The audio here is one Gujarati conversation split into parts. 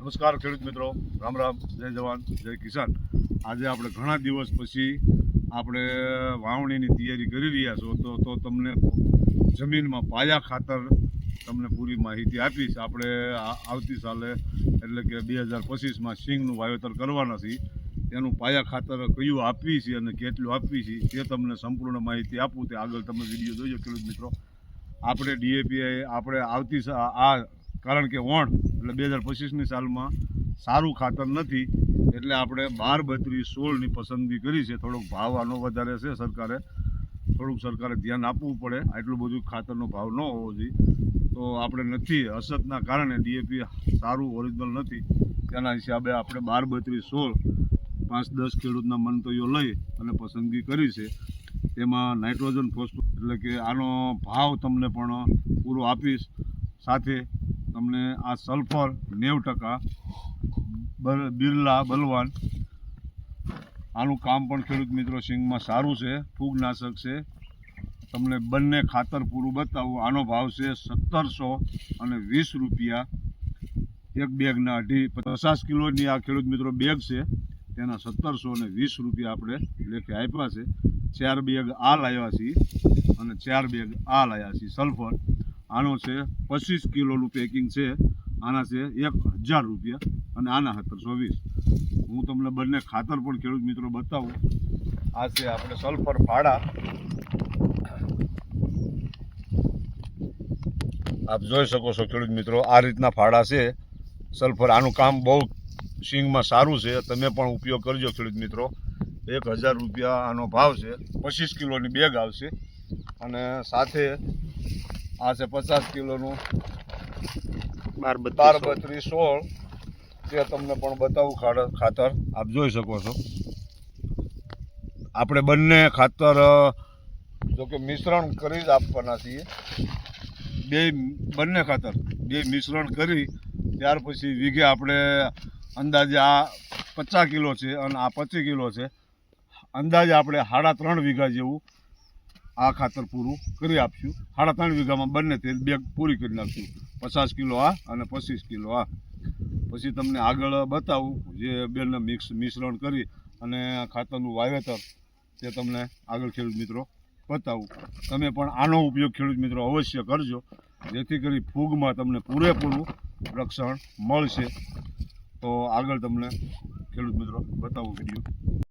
નમસ્કાર ખેડૂત મિત્રો. રામ રામ. જય જવાન. જય કિસાન. આજે આપણે ઘણા દિવસ પછી આપણે વાવણીની તૈયારી કરી રહ્યા છો. તો તો તમને જમીનમાં પાયા ખાતર તમને પૂરી માહિતી આપીશ. આપણે આવતી સાલે એટલે કે બે હજાર પચીસમાં સિંગનું વાવેતર કરવાના છીએ. તેનું પાયા ખાતર કયું આપવી છે અને કેટલું આપવી છે તે તમને સંપૂર્ણ માહિતી આપું. તે આગળ તમે વીડિયો જોજો ખેડૂત મિત્રો. આપણે ડીએપી આપણે આવતી આ કારણ કે વણ એટલે બે હજાર પચીસની સાલમાં સારું ખાતર નથી, એટલે આપણે બાર બત્રીસ સોળની પસંદગી કરી છે. થોડોક ભાવ આનો વધારે છે સરકારે. થોડુંક સરકારે ધ્યાન આપવું પડે. આટલું બધું ખાતરનો ભાવ ન હોવો જોઈએ. તો આપણે નથી અસતના કારણે ડીએપી સારું ઓરિજિનલ નથી. તેના હિસાબે આપણે બાર બત્રીસ સોળ, પાંચ દસ ખેડૂતના મંતવ્યો લઈ અને પસંદગી કરી છે. તેમાં નાઇટ્રોજન ફોસ્ફેટ એટલે કે આનો ભાવ તમને પણ પૂરો આપીશ. સાથે તમને આ સલ્ફર નેવ ટકા બિરલા, બલવાન. આનું કામ પણ ખેડૂત મિત્રો સિંગમાં સારું છે, ફૂગનાશક છે. તમને બંને ખાતર પૂરું બતાવું. આનો ભાવ છે સત્તરસો અને વીસ રૂપિયા. એક બેગના અઢી પચાસ કિલોની આ ખેડૂત મિત્રો બેગ છે. તેના સત્તરસો અને વીસ રૂપિયા આપણે લેખે આપ્યા છે. ચાર બેગ આ લાવ્યા છીએ અને ચાર બેગ આ લાવ્યા છીએ સલ્ફર આનો છે, પચીસ કિલોનું પેકિંગ છે, આના છે એક હજાર રૂપિયા અને આના સત્તરસો વીસ. હું તમને બંને ખાતર પણ ખેડૂત મિત્રો બતાવું. આ છે આપણે સલ્ફર ફાડા. આપ જોઈ શકો છો ખેડૂત મિત્રો, આ રીતના ફાડા છે. સલ્ફર આનું કામ બહુ સિંગમાં સારું છે. તમે પણ ઉપયોગ કરજો ખેડૂત મિત્રો. એક હજાર રૂપિયા આનો ભાવ છે. પચીસ કિલોની બેગ આવશે. અને સાથે આ છે પચાસ કિલોનું બાર બત્રીસ સોળ. તે તમને પણ બતાવું ખાતર. આપ જોઈ શકો છો. આપણે બંને ખાતર જો કે મિશ્રણ કરી જ આપવાના છીએ. બે બંને ખાતર બે મિશ્રણ કરી ત્યાર પછી વીઘે આપણે અંદાજે આ પચાસ કિલો છે અને આ પચીસ કિલો છે. અંદાજે આપણે સાડા ત્રણ વીઘા જેવું આ ખાતર પૂરું કરી આપશું. સાડા ત્રણ વીઘામાં બંને તે બેગ પૂરી કરી નાખશું. પચાસ કિલો આ અને પચીસ કિલો આ. પછી તમને આગળ બતાવું, જે બેને મિક્સ, મિશ્રણ કરી અને ખાતરનું વાવેતર, તે તમને આગળ ખેડૂત મિત્રો બતાવું. તમે પણ આનો ઉપયોગ ખેડૂત મિત્રો અવશ્ય કરજો, જેથી કરી ફૂગમાં તમને પૂરેપૂરું રક્ષણ મળશે. તો આગળ તમને ખેડૂત મિત્રો બતાવું વીડિયો.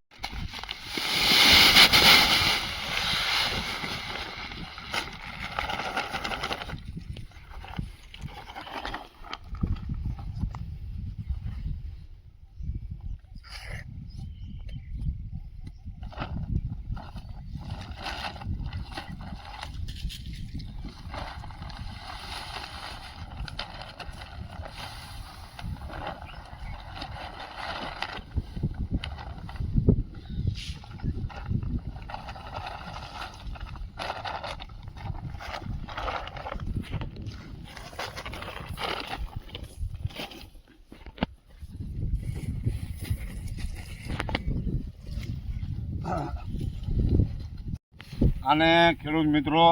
આને ખેડૂત મિત્રો,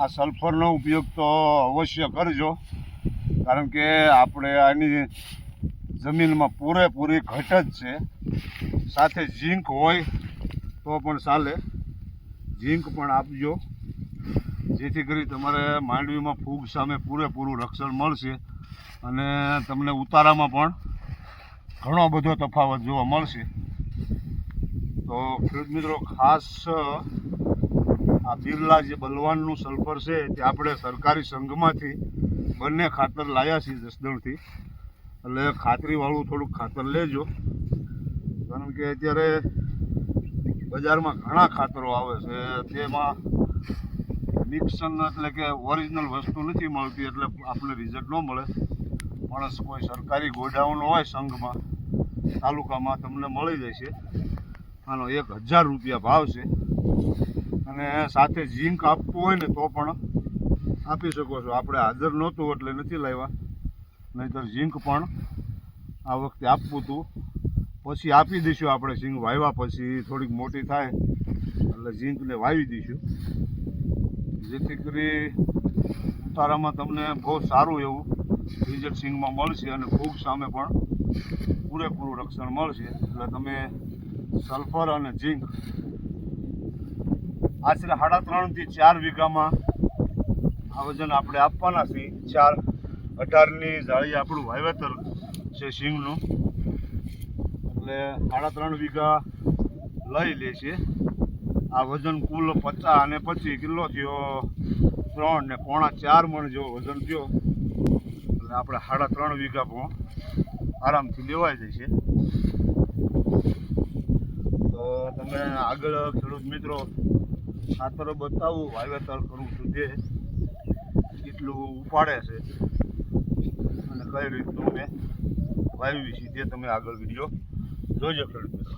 આ સલ્ફરનો ઉપયોગ તો અવશ્ય કરજો, કારણ કે આપણે આની જમીનમાં પૂરેપૂરી ઘટ જ છે. સાથે ઝીંક હોય તો પણ ચાલે. ઝીંક પણ આપજો. જેથી કરી તમારે માંડવીમાં ફૂગ સામે પૂરેપૂરું રક્ષણ મળશે અને તમને ઉતારામાં પણ ઘણો બધો તફાવત જોવા મળશે. તો ખેડૂત મિત્રો, ખાસ આ બિરલા જે બલવાનનું સલ્ફર છે તે આપણે સરકારી સંઘમાંથી બંને ખાતર લાવ્યા છીએ જસદણથી. એટલે ખાતરીવાળું થોડુંક ખાતર લેજો. કારણ કે અત્યારે બજારમાં ઘણા ખાતરો આવે છે. તેમાં મિક્સન એટલે કે ઓરિજિનલ વસ્તુ નથી મળતી એટલે આપણે રિઝલ્ટ ન મળે. પણ કોઈ સરકારી ગોડાઉન હોય સંઘમાં, તાલુકામાં, તમને મળી જશે આનો એક હજાર રૂપિયા ભાવ છે. અને સાથે ઝીંક આપવું હોય ને તો પણ આપી શકો છો. આપણે હાજર નહોતું એટલે નથી લાવ્યા. નહીંતર ઝીંક પણ આ વખતે આપવું હતું. પછી આપી દઈશું આપણે ઝીંક. વાવ્યા પછી થોડીક મોટી થાય એટલે ઝીંકને વાવી દઈશું. જેથી કરી ઉતારામાં તમને બહુ સારું એવું રિઝલ્ટ સિંગમાં મળશે અને ફૂગ સામે પણ પૂરેપૂરું રક્ષણ મળશે. એટલે તમે સલ્ફર અને ઝીંક આશરે સાડા ત્રણથી ચાર વીઘામાં આ વજન આપણે આપવાના છીએ. ચાર અઢારની જાળી આપણું વાવેતર છે સિંગનું એટલે સાડા ત્રણ વીઘા લઈ લે છે. આ વજન કુલ પચાસ અને પચીસ કિલો થયો ત્રણ ને પોણા ચાર મણ જેવો વજન થયો. એટલે આપણે સાડા ત્રણ વીઘા પણ આરામથી લેવાઈ જશે તો તમે આગળ ખેડૂત મિત્રો ખાતરો બતાવું, વાવેતર કરું છું તે કેટલું ઉપાડે છે. અને કઈ રીતનું મેં વાવ્યું છે તે તમે આગળ વીડિયો જોજો ખેડૂત મિત્રો.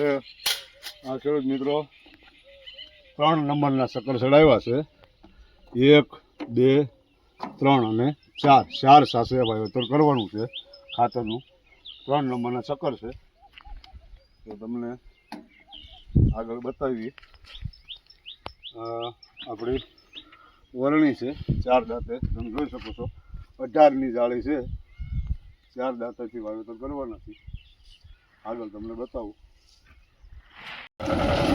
આપણે આ ખેડૂત મિત્રો ત્રણ નંબરના શક્કર ચડાવ્યા છે. એક, બે, ત્રણ અને ચાર. ચાર સાથે વાવેતર કરવાનું છે ખાતરનું. ત્રણ નંબરના શક્કર છે. તો તમને આગળ બતાવી આપણી વરણી છે. ચાર દાંતે. તમે જોઈ શકો છો. અઢારની જાળી છે. ચાર દાંતેથી વાવેતર કરવાના છે. આગળ તમને બતાવું. you